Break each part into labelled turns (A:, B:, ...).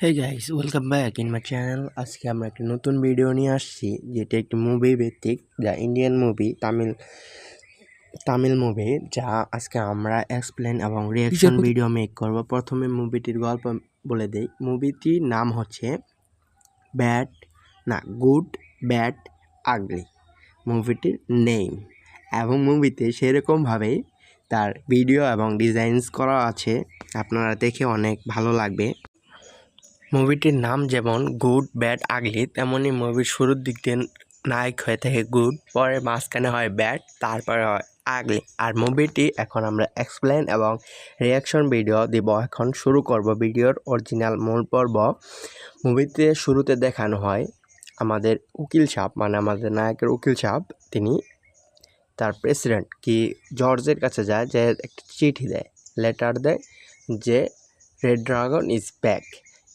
A: Hey guys welcome back in my channel আজকে আমরা একটি নতুন ভিডিও নিয়ে আসছি যেটি একটি মুভি ভিত্তিক যা Indian movie Tamil Tamil movie যা আজকে আমরা এক্সপ্লেন এবং রিয়াকশন ভিডিও মেক করব। প্রথমে মুভিটির গল্প বলে দেই। মুভিটির নাম হচ্ছে ব্যাড না গুড ব্যাড আগলি মুভিটির নেম এবং মুভিতে সেরকমভাবেই তার ভিডিও এবং ডিজাইনস করা আছে। আপনারা দেখে অনেক ভালো লাগবে। মুভিটির নাম যেমন গুড, ব্যাড, আগলি তেমনই মুভির শুরুর দিক দিয়ে নায়ক হয়ে থাকে গুড পরে মাঝখানে হয় ব্যাড, তারপরে হয় আগলি। আর মুভিটি এখন আমরা এক্সপ্লেন এবং রিয়াকশন ভিডিও দিব। এখন শুরু করব ভিডিওর অরিজিনাল মূল পর্ব। মুভিতে শুরুতে দেখানো হয় আমাদের উকিল সাহেব মানে আমাদের নায়কের উকিল সাহেব তিনি তার প্রেসিডেন্ট কি জর্জের কাছে যায়, যে একটা চিঠি দেয় লেটার দেয় যে রেড ড্রাগন ইজ ব্যাক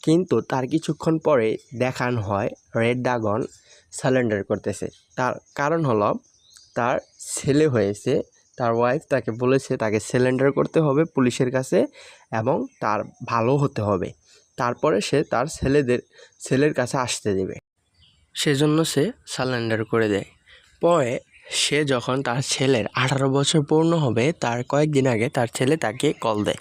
A: কিন্তু তার কিছুক্ষণ পরে দেখানো হয় রেড ড্রাগন সারেন্ডার করতেছে। তার কারণ হলো, তার ছেলে হয়েছে, তার ওয়াইফ তাকে বলেছে তাকে সিলিন্ডার করতে হবে পুলিশের কাছে এবং তার ভালো হতে হবে। তারপরে সে তার ছেলেদের, ছেলের কাছে আসতে দেবে। সেজন্য সে সারেন্ডার করে দেয়। পরে সে যখন তার ছেলের আঠারো বছর পূর্ণ হবে, তার কয়েকদিন আগে তার ছেলে তাকে কল দেয়।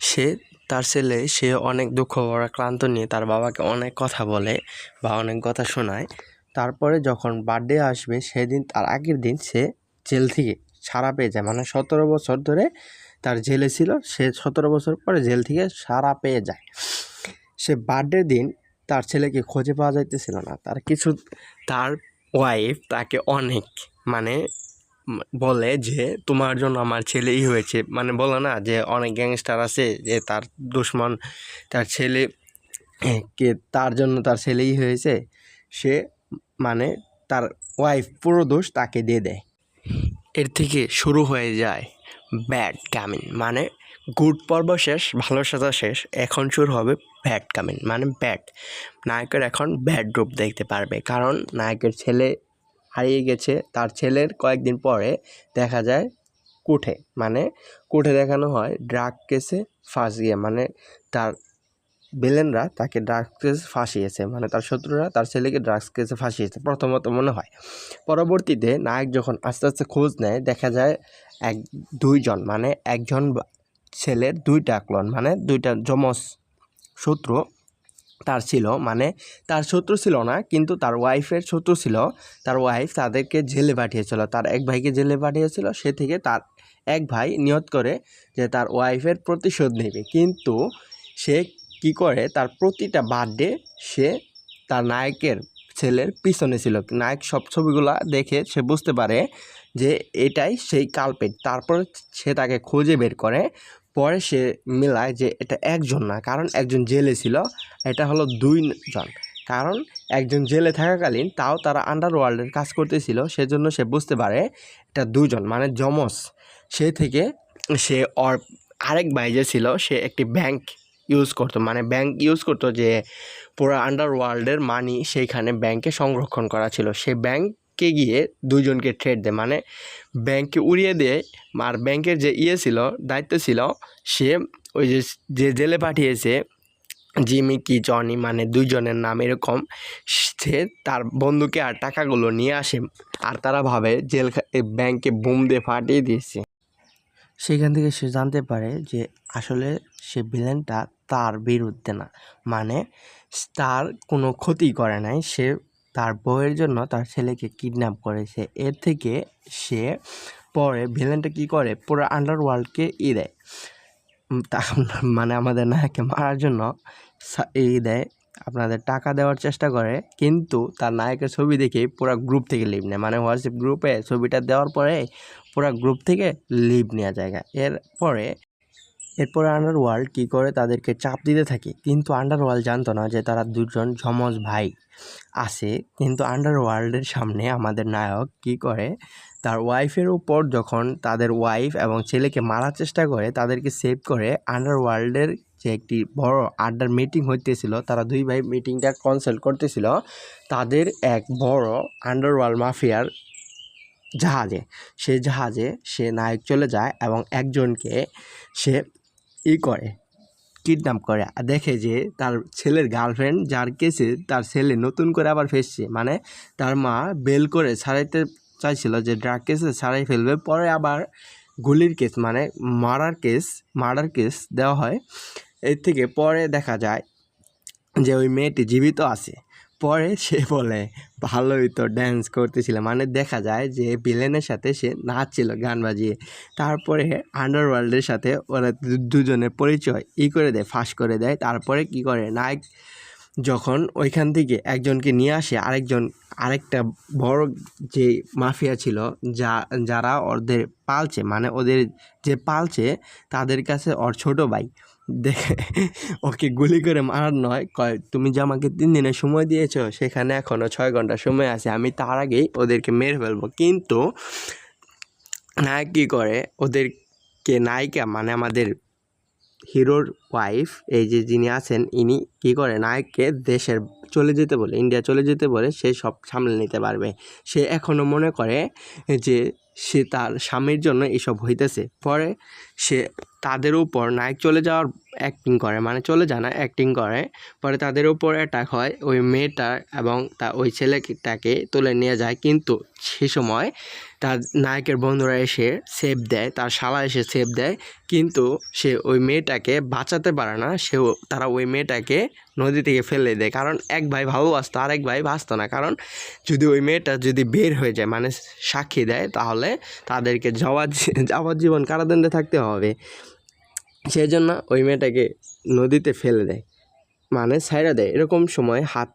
A: সে তার ছেলে, সে অনেক দুঃখ ভরা ক্লান্ত নিয়ে তার বাবাকে অনেক কথা বলে বা অনেক কথা শোনায়। তারপরে যখন বার্থডে আসবে, সেদিন তার আগের দিন সে জেল থেকে ছাড়া পেয়ে যায়। মানে সতেরো বছর ধরে তার জেলে ছিল, সে সতেরো বছর পরে জেল থেকে সারা পেয়ে যায়। সে বার্থডের দিন তার ছেলেকে খুঁজে পাওয়া যাইতেছিল না। তার কিছু, তার ওয়াইফ তাকে অনেক মানে বলে যে, তোমার জন্য আমার ছেলেই হয়েছে। মানে বলে না যে, অনেক গ্যাংস্টার আছে যে, তার দুশ্মন, তার ছেলে কে, তার জন্য তার ছেলেই হয়েছে। সে মানে তার ওয়াইফ পুরো দোষ তাকে দিয়ে দেয়। এর থেকে শুরু হয়ে যায় ব্যাড কামিন মানে গুড পর্ব শেষ, ভালো সাজা শেষ, এখন শুরু হবে ব্যাড কামিন মানে ব্যাড নায়কের এখন ব্যাড রূপ দেখতে পারবে, কারণ নায়কের ছেলে হারিয়ে গেছে তার ছেলের কয়েকদিন পরে দেখা যায় কুঠে মানে কুঠে দেখানো হয় ড্রাগ কেসে ফাঁসিয়ে মানে তার ভিলেনরা তাকে ড্রাগস কেসে ফাঁসিয়েছে। মানে তার শত্রুরা তার ছেলেকে ড্রাগস কেসে ফাঁসিয়েছে, প্রথমত মনে হয়। পরবর্তীতে নায়ক যখন আস্তে আস্তে খোঁজ নেয়, দেখা যায় এক, দুইজন মানে একজন ছেলের দুইটা ক্লন মানে দুইটা যমজ শত্রু তার ছিল মানে তার শত্রু ছিল না, কিন্তু তার ওয়াইফের শত্রু ছিল। তার ওয়াইফ তাদেরকে জেলে পাঠিয়েছিল। তার এক ভাইকে জেলে পাঠিয়েছিল, সে থেকে তার এক ভাই নিয়ত করে যে তার ওয়াইফের প্রতিশোধ নেবে। কিন্তু সে কি করে, তার প্রতিটা বার্থডে সে তার নায়কের ছেলের পিছনে ছিল। নায়ক সব ছবিগুলা দেখে সে বুঝতে পারে যে এটাই সেই কালপেট তারপর সে তাকে খুঁজে বের করে। পরে সে মেলায় যে এটা একজন না, কারণ একজন জেলে ছিল, এটা হলো দুইজন কারণ একজন জেলে থাকাকালীন তাও তারা আন্ডারওয়ার্ল্ডের কাজ করতেছিল, সেজন্য সে বুঝতে পারে এটা দুজন মানে যমজ। সে থেকে সে অর, আরেক ভাই যে ছিল, সে একটি ব্যাংক ইউজ করতো মানে ব্যাংক ইউজ করতো যে পুরো আন্ডারওয়ার্ল্ডের মানি সেইখানে ব্যাংকে সংরক্ষণ করা ছিল। সে ব্যাংকে গিয়ে দুজনকে ট্রেড দেয়। মানে ব্যাংকে উড়িয়ে দিয়ে আর ব্যাংকের যে ইয়ে ছিল, দায়িত্ব ছিল, সে ওই যে যে জেলে পাঠিয়েছে, জিমি কি জনি মানে দুইজনের নাম এরকম, সে তার বন্ধুকে আর টাকাগুলো নিয়ে আসে আর তারা ভাবে জেল ব্যাংকে বুম দিয়ে ফাটিয়ে দিয়েছে। সেখান থেকে সে জানতে পারে যে আসলে সে ভিলেনটা তার বিরুদ্ধে না। মানে তার কোনো ক্ষতি করে নাই, সে তার বউয়ের জন্য তার ছেলেকে কিডন্যাপ করেছে এর থেকে সে পরে ভিলেনটা কি করে? পুরো আন্ডারওয়ার্ল্ডকে ই দেয়। তা মানে আমাদের নায়ককে মারার জন্য ই দেয়, আপনাদের টাকা দেওয়ার চেষ্টা করে, কিন্তু তার নায়কের ছবি দেখে পুরো গ্রুপ থেকে লিভ নেয়। মানে হোয়াটসঅ্যাপ গ্রুপে ছবিটা দেওয়ার পরে পুরো গ্রুপ থেকে লিভ নেওয়া জায়গা। এরপরে এরপরে আন্ডারওয়ার্ল্ড কী করে তাদেরকে চাপ দিতে থাকে? কিন্তু আন্ডারওয়ার্ল্ড জানতো না যে তারা দুজন যমজ ভাই আছে। কিন্তু আন্ডারওয়ার্ল্ডের সামনে আমাদের নায়ক কি করে? তার ওয়াইফের উপর যখন তাদের ওয়াইফ এবং ছেলেকে মারার চেষ্টা করে, তাদেরকে সেভ করে আন্ডারওয়ার্ল্ডের যে একটি বড় আড্ডার মিটিং হইতেছিল, তারা দুই ভাই মিটিংটা কনসাল্ট করতেছিল, তাদের এক বড় আন্ডারওয়ার্ল্ড মাফিয়ার জাহাজে। সে জাহাজে সে নায়ক চলে যায় এবং একজনকে সে ই করে কিডন্যাপ করে আর দেখে যে তার ছেলের গার্লফ্রেন্ড যার কেসে তার ছেলে নতুন করে আবার ফেসছে। মানে তার মা বেল করে ছাড়াইতে চাইছিল যে ড্রাগ কেসে ছাড়াই ফেলবে, পরে আবার গুলির কেস মানে মারার কেস মার্ডার কেস দেওয়া হয়। এর থেকে পরে দেখা যায় যে ওই মেয়েটি জীবিত আছে। পরে সে বলে, ভালোই তো ড্যান্স করতেছিল। মানে দেখা যায় যে ভিলেনের সাথে সে নাচছিল, গান বাজিয়ে। তারপরে আন্ডারওয়ার্ল্ডের সাথে ওরা দুজনের পরিচয় ই করে দেয়, ফাঁস করে দেয়। তারপরে কি করে? নায়ক যখন ওইখান থেকে একজনকে নিয়ে আসে, আরেকজন, আরেকটা বড় যে মাফিয়া ছিল, যা, যারা ওদের পালছে মানে ওদের যে পালছে, তাদের কাছে ওর ছোট ভাই। দেখে ওকে গুলি করে মারার নয়। কয়, তুমি যে আমাকে তিন দিনের সময় দিয়েছ, সেখানে এখনও ছয় ঘণ্টা সময় আছে। আমি তার আগেই ওদেরকে মেরে ফেলব। কিন্তু নায়ক কী করে ওদেরকে নায়িকা মানে আমাদের হিরোর ওয়াইফ এই যে যিনি আছেন, ইনি কী করে নায়ককে দেশের চলে যেতে বলে, ইন্ডিয়া চলে যেতে বলে সে সব সামলে নিতে পারবে। সে এখনও মনে করে যে সে তার স্বামীর জন্য এসব হইতেছে। পরে সে তাদের উপর নায়ক চলে যাওয়ার অ্যাক্টিং করে মানে চলে যায় না অ্যাক্টিং করে। পরে তাদের উপর অ্যাটাক হয়, ওই মেয়েটা এবং তা, ওই ছেলেটাকে তুলে নিয়ে যায়। কিন্তু সে সময় তার নায়কের বন্ধুরা এসে সেভ দেয়, তার শালা এসে সেভ দেয়। কিন্তু সে ওই মেয়েটাকে বাঁচাতে পারে না সে তারা ওই মেয়েটাকে নদী থেকে ফেলে দেয়। কারণ এক ভাই ভালোবাসতো আর এক ভাই বাঁচতো না। কারণ যদি ওই মেয়েটা যদি বের হয়ে যায় মানে সাক্ষী দেয়, তাহলে তাদেরকে যাওয়ার যাবজ্জীবন কারাদণ্ডে থাকতে হবে। সেই জন্য ওই মেয়েটাকে নদীতে ফেলে দেয়। মানে সাইরা দেয়। এরকম সময় হাত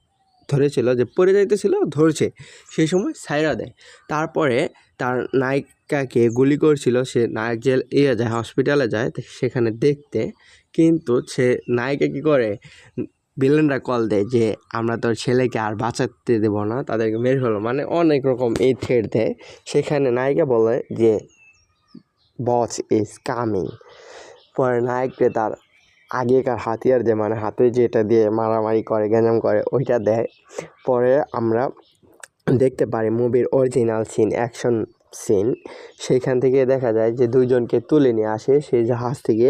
A: ধরেছিল যে পড়ে যাইতেছিল, ধরছে। সেই সময় সাইরা দেয়। তারপরে তার নায়িকাকে গুলি করছিল। সে নায়ক জেল ইয়ে যায়, হসপিটালে যায়, সেখানে দেখতে কিন্তু সে নায়িকা কী করে? ভিলেনরা কল দেয় যে, আমরা তোর ছেলেকে আর বাঁচাতে দেবো না, তাদেরকে মেরে ফেলো মানে অনেক রকম এই থ্রেড দেয়। সেখানে নায়িকা বলে যে বস ইজ কামিং পরে নায়ককে তার আগেকার হাতিয়ার যে মানে হাতে যেটা দিয়ে মারামারি করে, গ্যাঞ্জাম করে, ওইটা দেয়। পরে আমরা দেখতে পারি মুভির অরিজিনাল সিন অ্যাকশন সিন সেইখান থেকে দেখা যায় যে দুইজনকে তুলে নিয়ে আসে সেই জাহাজ থেকে।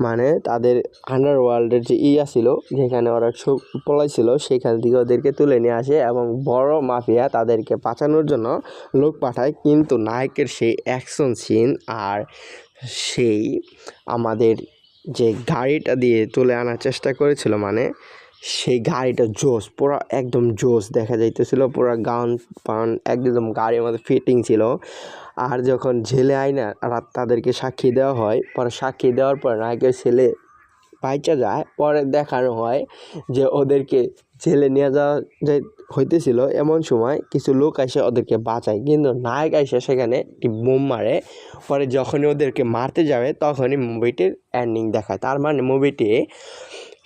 A: মানে তাদের আন্ডারওয়ার্ল্ডের যে ইয়া ছিল, যেখানে ওরা সব পলাইছিল, সেখান থেকে ওদেরকে তুলে নিয়ে আসে এবং বড় মাফিয়া তাদেরকে বাঁচানোর জন্য লোক পাঠায়। কিন্তু নায়কের সেই অ্যাকশন সিন আর সেই আমাদের যে গাড়িটা দিয়ে তুলে আনার চেষ্টা করেছিল মানে সেই গাড়িটা জোস পুরো একদম জোস দেখা যাইতেছিল, পুরো গান পান একদম গাড়ির মধ্যে ফিটিং ছিল। আর যখন জেলে আইনা রাত তাদেরকে সাক্ষী দেওয়া হয়, পরে সাক্ষী দেওয়ার পর নায়কের ছেলে বাইচা যায়, পরে দেখানো হয় যে ওদেরকে জেলে নিয়ে যাওয়া হইতেছিল। এমন সময় কিছু লোক এসে ওদেরকে বাঁচায়, কিন্তু নায়ক এসে সেখানে একটি বোম মারে, পরে যখনই ওদেরকে মারতে যাবে তখনই মুভিটির এন্ডিং দেখায়। তার মানে মুভিটি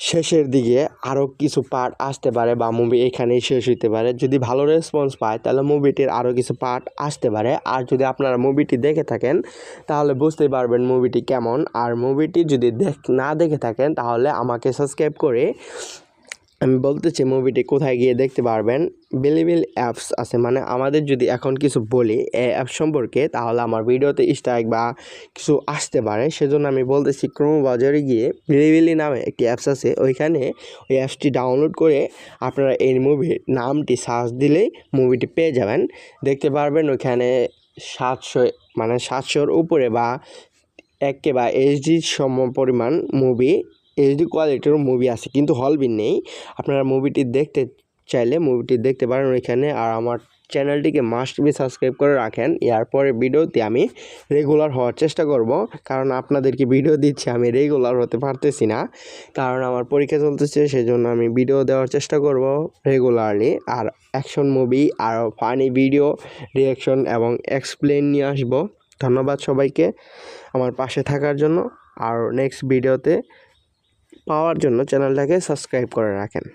A: শেষের দিকে আরও কিছু পার্ট আসতে পারে বা মুভি এখানেই শেষ হইতে পারে। যদি ভালো রেসপন্স পায়, তাহলে মুভিটির আরও কিছু পার্ট আসতে পারে। আর যদি আপনারা মুভিটি দেখে থাকেন, তাহলে বুঝতেই পারবেন মুভিটি কেমন। আর মুভিটি যদি দেখ না দেখে থাকেন, তাহলে আমাকে সাবস্ক্রাইব করে আমি বলতেছি মুভিটি কোথায় গিয়ে দেখতে পারবেন। বিলিবিল অ্যাপস আছে মানে আমাদের যদি এখন কিছু বলি, এই অ্যাপ সম্পর্কে, তাহলে আমার ভিডিওতে স্ট্রাইক বা কিছু আসতে পারে। সেজন্য আমি বলতেছি ক্রোম বাজারে গিয়ে বিলিবিলি নামে একটি অ্যাপস আছে, ওইখানে ওই অ্যাপসটি ডাউনলোড করে আপনারা এই মুভির নামটি সার্চ দিলেই মুভিটি পেয়ে যাবেন। দেখতে পারবেন ওইখানে সাতশো মানে সাতশোর উপরে বা একে বা এইচডি সম পরিমাণ মুভি এইচডি কোয়ালিটির মুভি আছে, কিন্তু হল বিন নেই। আপনারা মুভিটি দেখতে চাইলে মুভিটি দেখতে পারেন ওইখানে। আর আমার চ্যানেলটিকে মাস্ট বি সাবস্ক্রাইব করে রাখেন। এরপরে ভিডিওতে আমি রেগুলার হওয়ার চেষ্টা করব। কারণ আপনাদেরকে ভিডিও দিচ্ছি, আমি রেগুলার হতে পারতেছি না। কারণ আমার পরীক্ষা চলতেছে, সেজন্য আমি ভিডিও দেওয়ার চেষ্টা করব রেগুলারলি আর অ্যাকশন মুভি আর ফানি ভিডিও রিয়াকশন এবং এক্সপ্লেন নিয়ে আসব। ধন্যবাদ সবাইকে আমার পাশে থাকার জন্য। আর নেক্সট ভিডিওতে পাওয়ার জন্য চ্যানেলটাকে সাবস্ক্রাইব করে রাখেন।